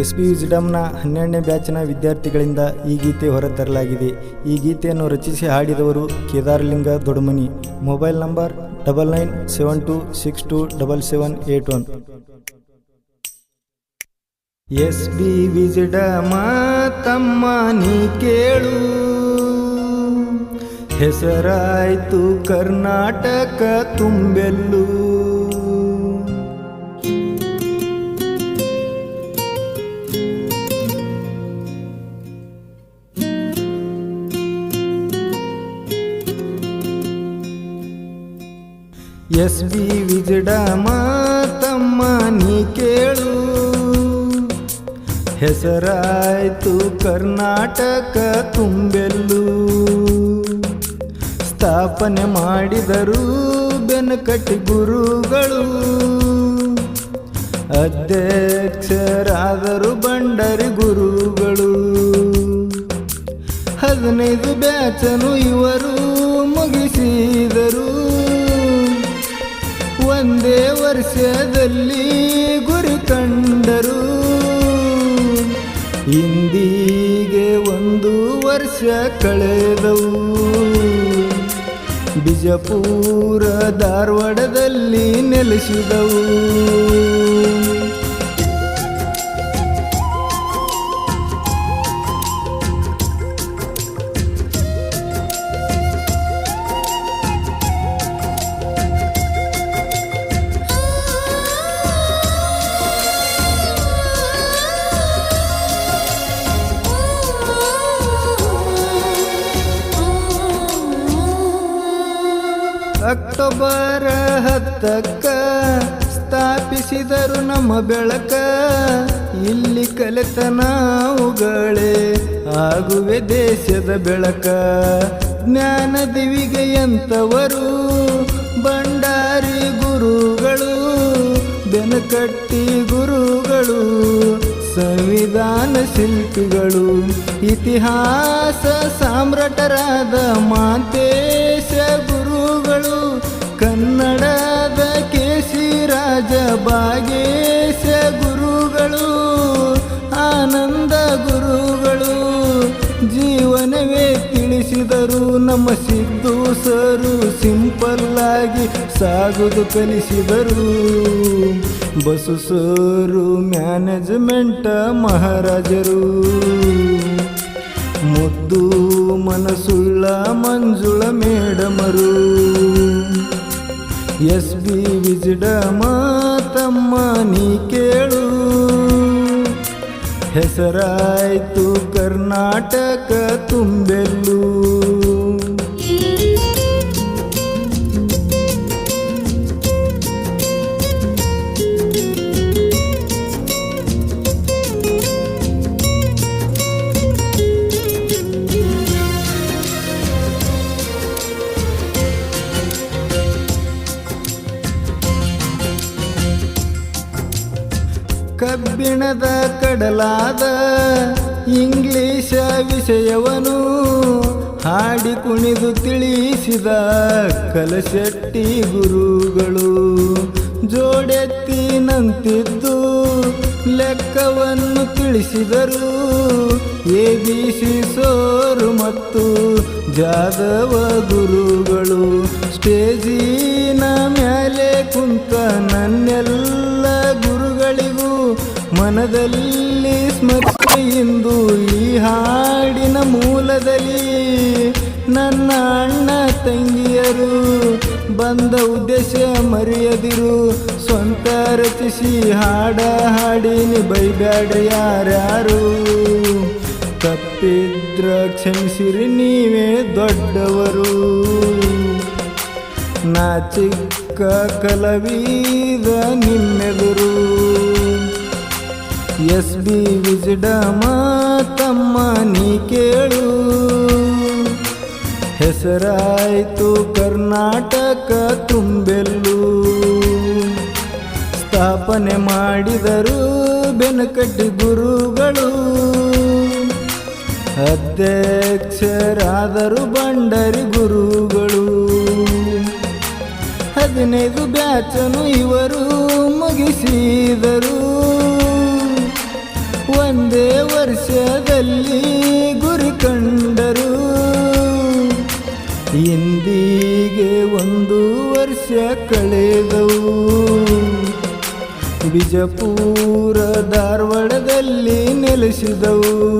S P ಜಿಡಮ್ನ ಹನ್ನೆರಡನೇ ಬ್ಯಾಚ್ನ ವಿದ್ಯಾರ್ಥಿಗಳಿಂದ ಈ ಗೀತೆ ಹೊರತರಲಾಗಿದೆ. ಈ ಗೀತೆಯನ್ನು ರಚಿಸಿ ಹಾಡಿದವರು Kedaralinga Dodamani mobile number double nine, seven two, six two, double seven, eight one. S B ವಿಜಿಡಮ ತಮ್ಮ ನೀ ಕೇಳು. ಹೆಸರಾಯ್ತು ಕರ್ನಾಟಕ ತುಂಬೆಲ್ಲೂ. ಎಸ್ ಬಿ ವಿಜಡ ಮಾತಮ್ಮ, ನೀ ಕೇಳು. ಹೆಸರಾಯ್ತು ಕರ್ನಾಟಕ ತುಂಬೆಲ್ಲು. ಸ್ಥಾಪನೆ ಮಾಡಿದರು ಬೆನಕಟ್ಟಿ ಗುರುಗಳು. ಅಧ್ಯಕ್ಷರಾದರು ಬಂಡರಿ ಗುರುಗಳು. ಹದಿನೈದು ಬ್ಯಾಚನು ಇವರು ಮುಗಿಸಿದರು. ಒಂದೇ ವರ್ಷದಲ್ಲಿ ಗುರಿ ಕಂಡರು. ಇಂದಿಗೆ ಒಂದು ವರ್ಷ ಕಳೆದವು. ಬಿಜಪುರ ಧಾರವಾಡದಲ್ಲಿ ನೆಲೆಸಿದವು. ಅಕ್ಟೋಬರ್ ಹತ್ತಕ್ಕ ಸ್ಥಾಪಿಸಿದರು ನಮ್ಮ ಬೆಳಕ. ಇಲ್ಲಿ ಕಲಿತ ನಾವುಗಳೇ ಆಗುವೆ ದೇಶದ ಬೆಳಕ. ಜ್ಞಾನ ದಿವಿಗೆ ಭಂಡಾರಿ ಗುರುಗಳು, ಬೆನಕಟ್ಟಿ ಗುರುಗಳು, ಸಂವಿಧಾನ ಶಿಲ್ಪಿಗಳು, ಇತಿಹಾಸ ಸಾಮ್ರಾಟರಾದ ಮಾಂತೇಶ ಗುರುಗಳು ಕನ್ನಡದ ಕೇಸಿ ರಾಜ ಬಾಗೇಶ ಗುರುಗಳು, ಆನಂದ ಗುರುಗಳು, ಜೀವನವೇ ತಿಳಿಸಿದರು ನಮ್ಮ ಸಿದ್ದು ಸರು ಆಗಿ ಸಾಗುದು ಕಲಿಸಿದರು. ಬಸು ಸರು ಮ್ಯಾನೇಜ್ಮೆಂಟ್ ಮಹಾರಾಜರು. ಮನಸುಳ್ಳ ಮಂಜುಳ ಮೇಡಮರು. ಎಸ್ ಬಿ ವಿಜಿಡ ಮಾತಮ್ಮ ನೀ ಕೇಳು. ಹೆಸರಾಯ್ತು ಕರ್ನಾಟಕ ತುಂಬೆಲ್ಲೂ. ಕಬ್ಬಿಣದ ಕಡಲಾದ ಇಂಗ್ಲಿಷ ವಿಷಯವನು ಹಾಡಿ ಕುಣಿದು ತಿಳಿಸಿದ ಕಲಶೆಟ್ಟಿ ಗುರುಗಳು. ಜೋಡೆತ್ತಿ ನಂತಿದ್ದು ಲೆಕ್ಕವನ್ನು ತಿಳಿಸಿದರು. ಎ ಸೋರು ಮತ್ತು ಜಾದವ ಗುರುಗಳು. ಸ್ಟೇಜಿನ ಮೇಲೆ ಕುಂತ ನನ್ನೆಲ್ಲ ಮನದಲ್ಲಿ ಸ್ಮರಿಸಿ ಇಂದು ಈ ಹಾಡಿನ ಮೂಲದಲ್ಲಿ ನನ್ನ ಅಣ್ಣ ತಂಗಿಯರು ಬಂದ ಉದ್ದೇಶ ಮರೆಯದಿರು. ಸ್ವಂತ ರಚಿಸಿ ಹಾಡ ಹಾಡಿನಿ ಬೈಬ್ಯಾಡ ಯಾರ್ಯಾರು. ತಪ್ಪಿದ್ರ ಕ್ಷಮಿಸಿರಿ ನೀವೇ ದೊಡ್ಡವರು. ನಾ ಚಿಕ್ಕ ಕಲವೀದ ನಿಮ್ಮೆದುರು. ಎಸ್ ಬಿ ವಿಜಡಮ ತಮ್ಮ ನೀ ಕೇಳು. ಹೆಸರಾಯಿತು ಕರ್ನಾಟಕ ತುಂಬೆಲ್ಲು. ಸ್ಥಾಪನೆ ಮಾಡಿದರು ಬೆನಕಟ್ಟಿ ಗುರುಗಳು. ಅಧ್ಯಕ್ಷರಾದರು ಬಂಡರಿ ಗುರುಗಳು. ಹದಿನೈದು ಬ್ಯಾಚನು ಇವರು ಮುಗಿಸಿದರು. ವರ್ಷದಲ್ಲಿ ಗುರಿ ಕಂಡರು. ಇಂದಿಗೆ ಒಂದು ವರ್ಷ ಕಳೆದವು. ಬಿಜಪುರ ಧಾರವಾಡದಲ್ಲಿ ನೆಲೆಸಿದವು.